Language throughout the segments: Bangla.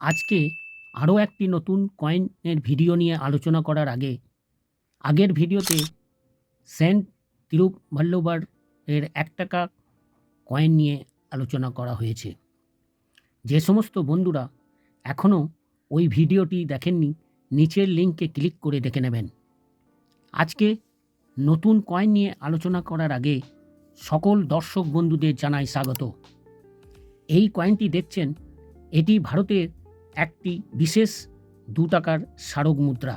আজকে আরও একটি নতুন কয়েনের ভিডিও নিয়ে আলোচনা করার আগে, আগের ভিডিওতে সেন্ট তিরুভল্লুবার এর এক টাকা কয়েন নিয়ে আলোচনা করা হয়েছে। যে সমস্ত বন্ধুরা এখনও ওই ভিডিওটি দেখেননি, নিচের লিঙ্কে ক্লিক করে দেখে নেবেন। আজকে নতুন কয়েন নিয়ে আলোচনা করার আগে সকল দর্শক বন্ধুদের জানাই স্বাগত। এই কয়েনটি দেখছেন এটি ভারতের একটি বিশেষ দু টাকার স্মারক মুদ্রা,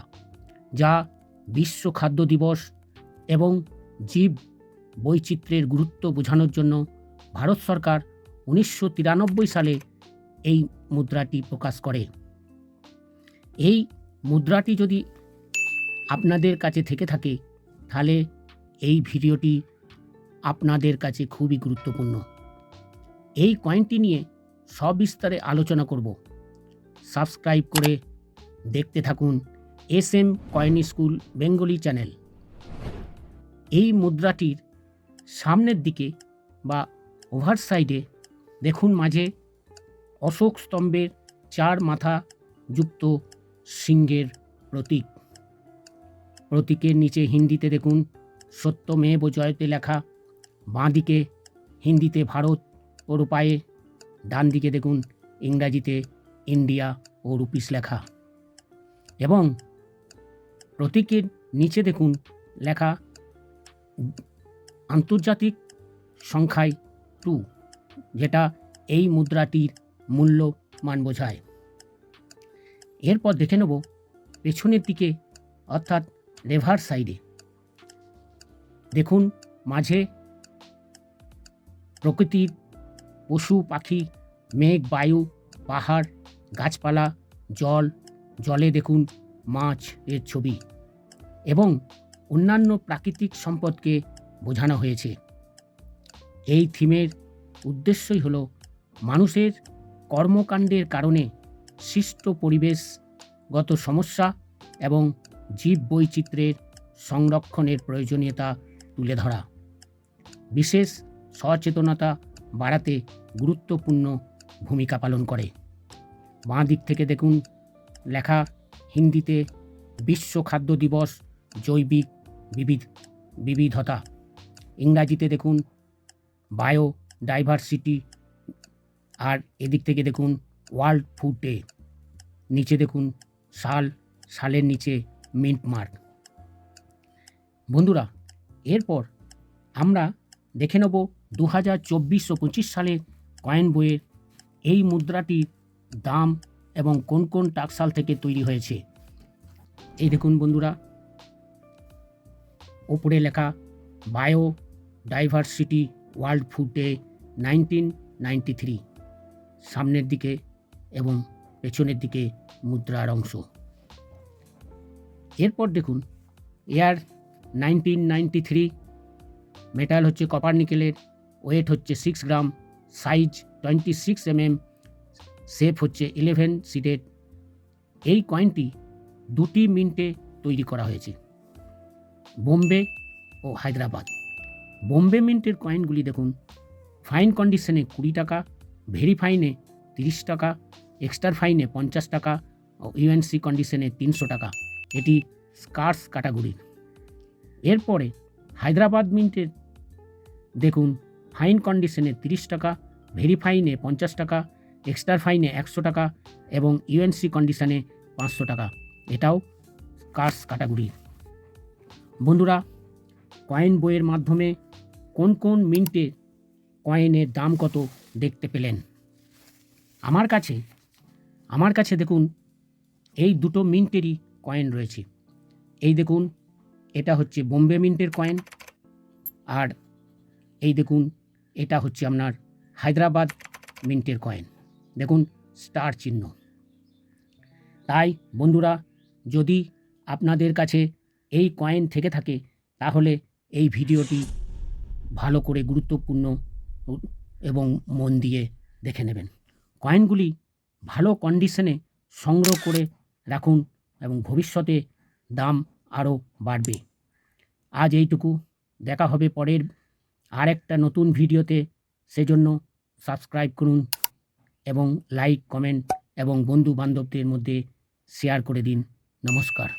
যা বিশ্ব খাদ্য দিবস এবং জীব বৈচিত্র্যের গুরুত্ব বোঝানোর জন্য ভারত সরকার উনিশশো তিরানব্বই সালে এই মুদ্রাটি প্রকাশ করে। এই মুদ্রাটি যদি আপনাদের কাছে থেকে থাকে, তাহলে এই ভিডিওটি আপনাদের কাছে খুবই গুরুত্বপূর্ণ। এই কয়েনটি নিয়ে সবিস্তারে আলোচনা করব। সাবস্ক্রাইব করে দেখতে থাকুন S M coin school Bengali channel. এই মুদ্রাটির সামনের দিকে বা ওভার সাইডে দেখুন মাঝে অশোক স্তম্ভের চার মাথা যুক্ত সিংহের প্রতীক। প্রতীকের নিচে হিন্দিতে দেখুন, সত্যমেব জয়তে লেখা, বাঁদিকে হিন্দিতে ভারত ও রূপায়ে ডান দিকে দেখুন, ইংরাজিতে ইন্ডিয়া ও রুপিস লেখা। এবং প্রতীকের নিচে দেখুন, লেখা আন্তর্জাতিক সংখ্যায় টু, যেটা এই মুদ্রাটির মূল্য মান বোঝায়। এরপর দেখে নেব পেছনের দিকে, অর্থাৎ রেভার সাইডে। দেখুন, মাঝে প্রকৃতির পশু, পাখি, মেঘ, বায়ু, পাহাড় গাছপালা, জল, জলে দেখুন মাছ এর ছবি এবং অন্যান্য প্রাকৃতিক সম্পদকে বোঝানো হয়েছে। এই থিমের উদ্দেশ্যই হল মানুষের কর্মকাণ্ডের কারণে সৃষ্ট পরিবেশগত সমস্যা এবং জীব বৈচিত্র্যের সংরক্ষণের প্রয়োজনীয়তা তুলে ধরা। বিশেষ সচেতনতা বাড়াতে গুরুত্বপূর্ণ ভূমিকা পালন করে। বাঁ দিক থেকে দেখুন, লেখা হিন্দিতে বিশ্ব খাদ্য দিবস, জৈবিক বিবিধ, বিবিধতা। ইংরাজিতে দেখুন বায়ো ডাইভার্সিটি আর এদিক থেকে দেখুন, ওয়ার্ল্ড ফুড ডে। নিচে দেখুন, সাল, সালের নিচে মিন্ট মার্ক। বন্ধুরা, এরপর আমরা দেখে নেব দু হাজার চব্বিশ ও পঁচিশ সালের কয়েন বইয়ের এই মুদ্রাটির দাম এবং কোন কোন টাকসাল থেকে তৈরি হয়েছে। এই দেখুন বন্ধুরা, ওপরে লেখা biodiversity world food day nineteen ninety three. সামনের দিকে এবং পেছনের দিকে মুদ্রার অংশ। এরপর দেখুন, year nineteen ninety three, metal হচ্ছে কপার নিকেলের ওয়েট হচ্ছে six gram size twenty six mm shape হচ্ছে ইলেভেন সিডেড এই কয়েনটি দুটি মিন্টে তৈরি করা হয়েছে। বোম্বে ও হায়দ্রাবাদ। বোম্বে মিন্টের কয়েনগুলি দেখুন। ফাইন কন্ডিশনে কুড়ি টাকা ভেরি ফাইনে তিরিশ টাকা এক্সট্রা ফাইনে পঞ্চাশ টাকা ও ইউএনসি কন্ডিশনে তিনশো টাকা। এটি স্কার্স ক্যাটাগরির এরপরে হায়দ্রাবাদ মিন্টের দেখুন। ফাইন কন্ডিশনে তিরিশ টাকা ভেরি ফাইনে পঞ্চাশ টাকা এক্সট্রা ফাইনে একশো টাকা এবং ইউএনসি কন্ডিশনে পাঁচশো টাকা। এটাও কার্স ক্যাটাগরি বন্ধুরা কয়েন বইয়ের মাধ্যমে কোন কোন মিন্টের কয়েনের দাম কত দেখতে পেলেন? আমার কাছে আমার কাছে দেখুন, এই দুটো মিন্টেরই কয়েন রয়েছে। এই দেখুন, এটা হচ্ছে বোম্বে মিন্টের কয়েন আর এই দেখুন, এটা হচ্ছে আপনার হায়দ্রাবাদ মিন্টের কয়েন দেখুন স্টার চিহ্ন। তাই বন্ধুরা, যদি আপনাদের কাছে এই কয়েন থেকে থাকে, তাহলে এই ভিডিওটি ভালো করে গুরুত্বপূর্ণ এবং মন দিয়ে দেখে নেবেন। কয়েনগুলি ভালো কন্ডিশনে সংগ্রহ করে রাখুন এবং ভবিষ্যতে দাম আরও বাড়বে। আজ এইটুকু। দেখা হবে পরের আর একটা নতুন ভিডিওতে। সেজন্য সাবস্ক্রাইব করুন। এবং লাইক কমেন্ট এবং বন্ধু বান্ধবদের মধ্যে শেয়ার করে দিন। নমস্কার।